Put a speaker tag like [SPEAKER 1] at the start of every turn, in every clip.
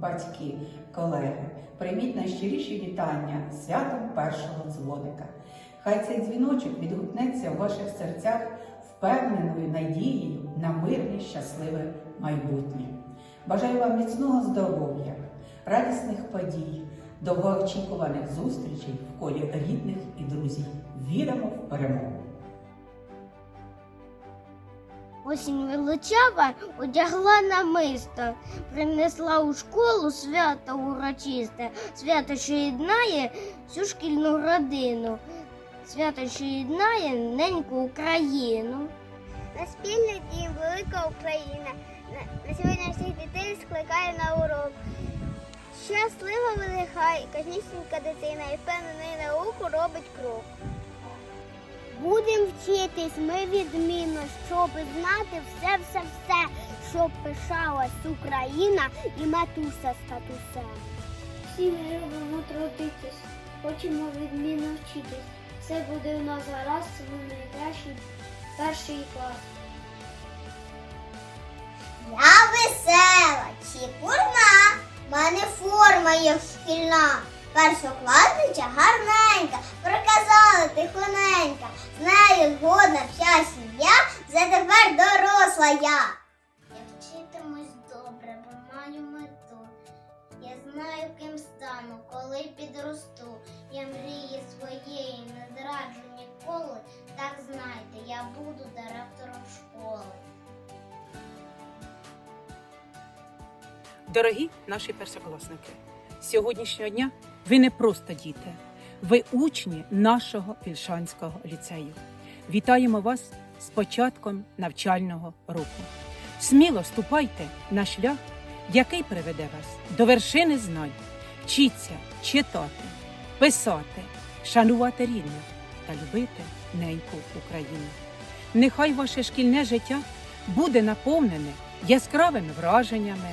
[SPEAKER 1] батьки, колеги, прийміть найщиріші вітання святом першого дзвоника. Хай цей дзвіночок відгукнеться в ваших серцях впевненою надією на мирне, щасливе майбутнє. Бажаю вам міцного здоров'я, радісних подій, довгоочікуваних зустрічей в колі рідних і друзів. Віримо в перемогу!
[SPEAKER 2] Осінь величава одягла намисто, принесла у школу свято урочисте, свято, що єднає всю шкільну родину, свято, що єднає неньку Україну.
[SPEAKER 3] На спільний дім велика Україна. На, сьогодні всіх дітей скликає на урок. Щаслива ви нехай, кожнісінька дитина і впевнений науку робить крок. Будем вчитись ми відмінно, щоб знати все-все-все, щоб пишалась Україна і матуся з татусем. Всі ми любимо трудитись, хочемо відмінно вчитись. Все буде у нас гаразд, це ми найкращий перший клас. Я весела, чіпурна, в мене форма є шкільна. Першокласниця гарненька, проказала тихоненька. Доросла я. Я вчитимусь добре, бо маю мету. Я знаю, ким стану, коли підросту. Я мрії своєї не зраджу ніколи. Так знайте, я буду директором школи.
[SPEAKER 4] Дорогі наші першокласники, з сьогоднішнього дня ви не просто діти, ви учні нашого Вільшанського ліцею. Вітаємо вас з початком навчального року. Сміло ступайте на шлях, який приведе вас до вершини знань. Вчіться читати, писати, шанувати рідних та любити неньку Україну. Нехай ваше шкільне життя буде наповнене яскравими враженнями,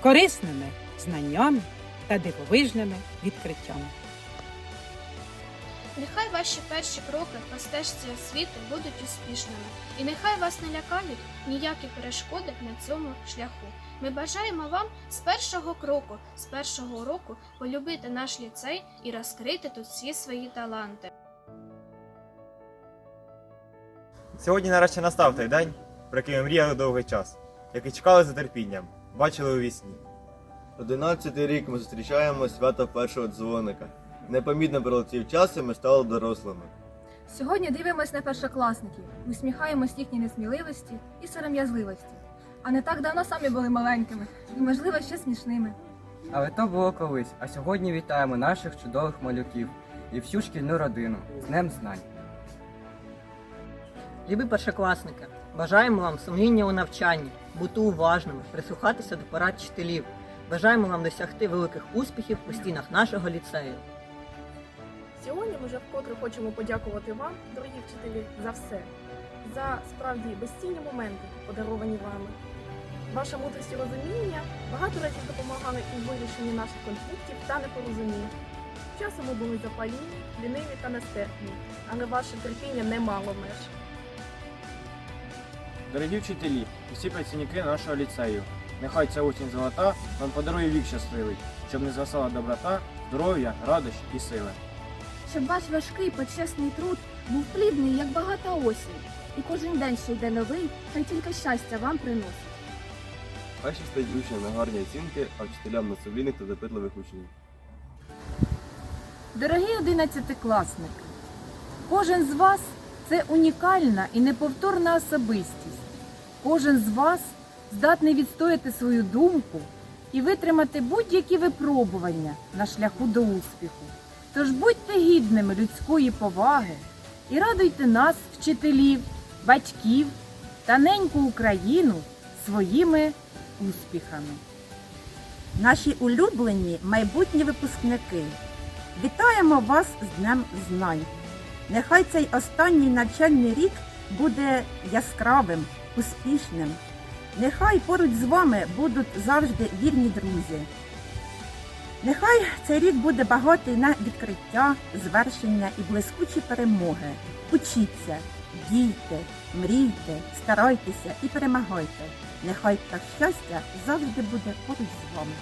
[SPEAKER 4] корисними знаннями та дивовижними відкриттями.
[SPEAKER 5] Нехай ваші перші кроки по стежці освіти будуть успішними, і нехай вас не лякають ніякі перешкоди на цьому шляху. Ми бажаємо вам з першого кроку, з першого року полюбити наш ліцей і розкрити тут всі свої таланти.
[SPEAKER 6] Сьогодні нарешті настав той день, про який ми мріяли довгий час, який чекали з нетерпінням, бачили у вісні.
[SPEAKER 7] Одинадцятий рік ми зустрічаємо свято першого дзвоника. Непомітно пролетів час і ми стали дорослими.
[SPEAKER 8] Сьогодні дивимось на першокласників, усміхаємось їхній несміливості і сором'язливості. А не так давно самі були маленькими і, можливо, ще смішними.
[SPEAKER 9] Але то було колись, а сьогодні вітаємо наших чудових малюків і всю шкільну родину з Днем Знань.
[SPEAKER 10] Любі першокласники, бажаємо вам сумління у навчанні, бути уважними, прислухатися до порад вчителів. Бажаємо вам досягти великих успіхів у стінах нашого ліцею.
[SPEAKER 8] Ми вже вкотре хочемо подякувати вам, дорогі вчителі, за все, за справді безцінні моменти, подаровані вами. Ваша мудрість і розуміння багато разів допомагали у вирішенні наших конфліктів та непорозумінь. Часом ми були запалені, ліниві та нестерпні, але ваше терпіння не мало меж.
[SPEAKER 6] Дорогі вчителі, і всі працівники нашого ліцею. Нехай ця осінь золота вам подарує вік щасливий, щоб не згасала доброта, здоров'я, радощ і сили.
[SPEAKER 8] Щоб ваш важкий почесний труд був плідний, як багата осінь, і кожен день, що йде новий, хай тільки щастя вам приносить.
[SPEAKER 7] Хай щастить учням на гарні оцінки, а вчителям на сумлінних та допитливих учнів.
[SPEAKER 11] Дорогі одинадцятикласники, кожен з вас це унікальна і неповторна особистість. Кожен з вас здатний відстояти свою думку і витримати будь-які випробування на шляху до успіху. Тож будьте гідними людської поваги і радуйте нас, вчителів, батьків та неньку Україну своїми успіхами.
[SPEAKER 12] Наші улюблені майбутні випускники. Вітаємо вас з Днем Знань. Нехай цей останній навчальний рік буде яскравим, успішним. Нехай поруч з вами будуть завжди вірні друзі. Нехай цей рік буде багатий на відкриття, звершення і блискучі перемоги. Учіться, дійте, мрійте, старайтеся і перемагайте. Нехай так щастя завжди буде поруч з вами.